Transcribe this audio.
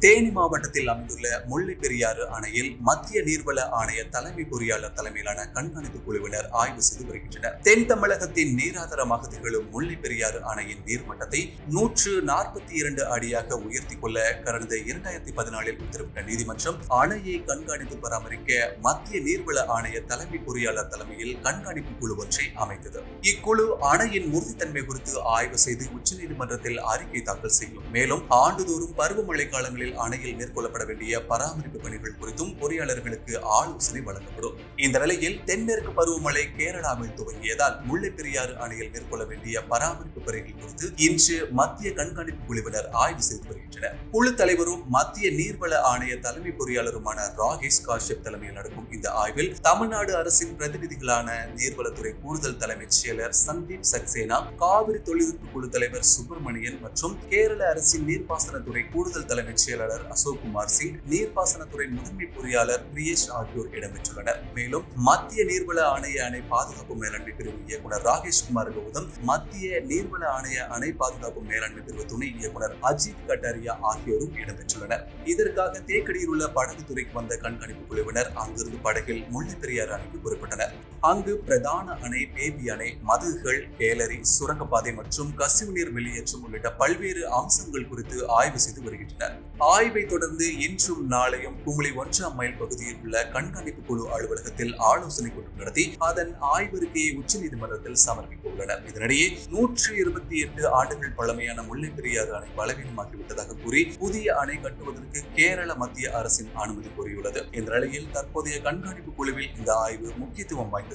தேனி மாவட்டத்தில் அமைந்துள்ள முல்லை பெரியாறு அணையில் மத்திய நீர்வள ஆணைய தலைமை பொறியாளர் தலைமையிலான கண்காணிப்பு குழுவினர் ஆய்வு செய்து வருகின்றனர். தென் தமிழகத்தின் நீராதாரமாக திகழும் முல்லை பெரியாறு அணையின் நீர்மட்டத்தை நூற்று நாற்பத்தி இரண்டு அடியாக உயர்த்தி கொள்ள கடந்த இரண்டாயிரத்தி பதினாலில் உத்தரவிட்ட நீதிமன்றம் அணையை கண்காணித்து பராமரிக்க மத்திய நீர்வள ஆணைய தலைமை பொறியாளர் தலைமையில் கண்காணிப்பு குழு ஒன்றை அமைத்தது. இக்குழு அணையின் உறுதித்தன்மை குறித்து ஆய்வு செய்து உச்சநீதிமன்றத்தில் அறிக்கை தாக்கல் செய்யும். மேலும் ஆண்டுதோறும் பருவமழை காலங்களில் அணையில் மேற்கொள்ளப்பட வேண்டிய பராமரிப்பு பணிகள் குறித்தும் பொறியாளர்களுக்கு ஆலோசனை வழங்கப்படும். இந்த நிலையில் தென்மேற்கு பருவமழை கேரளாவில் துவங்கியதால் முல்லைப்பெரியாறு அணையில் மேற்கொள்ள வேண்டிய பராமரிப்பு பணிகள் குறித்து இன்று மத்திய கண்காணிப்பு குழுவினர் ஆய்வு செய்து வருகின்றனர். குழு தலைவரும் மத்திய நீர்வள ஆணைய தலைமை பொறியாளருமான ராகேஷ் காஷ்யப் தலைமையில் நடக்கும் இந்த ஆய்வில் தமிழ்நாடு அரசின் பிரதிநிதிகளான நீர்வளத்துறை கூடுதல் தலைமைச் செயலர் சந்தீப் சக்சேனா காவிரி தொழில்நுட்ப குழு தலைவர் சுப்பிரமணியன் மற்றும் கேரள அரசின் நீர்ப்பாசனத்துறை கூடுதல் தலைமைச் செயலர் செயலாளர் அசோக் குமார் சிங் நீர்ப்பாசனத்துறை முதன்மை பொறியாளர் பிரியேஷ் ஆகியோர் இடம்பெற்றுள்ளனர். மேலும் மத்திய நீர்வள ஆணைய அணை பாதுகாப்பு மேலாண்மை பிரிவு இயக்குனர் ராகேஷ் குமார் கௌதம் மத்திய நீர்வள ஆணைய அணை பாதுகாப்பு மேலாண்மை பிரிவு துணை இயக்குனர் அஜித் கட்டாரியா ஆகியோரும் இடம்பெற்றுள்ளனர். இதற்காக தேக்கடியில் உள்ள படகு துறைக்கு வந்த கண்காணிப்பு குழுவினர் அங்கிருந்து படகில் முல்லை பெரியார் அணைக்கு புறப்பட்டனர். அங்கு பிரதான அணை பேபி அணை மதுகள் கேலரி சுரங்கப்பாதை மற்றும் கசிவு நீர் வெளியேற்றம் உள்ளிட்ட பல்வேறு அம்சங்கள் குறித்து ஆய்வு செய்து வருகின்றனர். ஆய்வை தொடர்ந்து இன்றும் நாளையும் குமுளி ஒன்றாம் மைல் பகுதியில் உள்ள கண்காணிப்பு குழு அலுவலகத்தில் ஆலோசனை கூட்டம் நடத்தி அதன் ஆய்வறிக்கையை உச்சநீதிமன்றத்தில் சமர்ப்பிக்க உள்ளனர். இதனிடையே நூற்றி இருபத்தி எட்டு ஆண்டுகள் பழமையான முல்லை பெரியாறு அணை பலவீனமாகிவிட்டதாக கூறி புதிய அணை கட்டுவதற்கு கேரள மத்திய அரசின் அனுமதி கோரியுள்ளது. இந்த நிலையில் தற்போதைய கண்காணிப்பு குழுவில் இந்த ஆய்வு முக்கியத்துவம் வாய்ந்தது.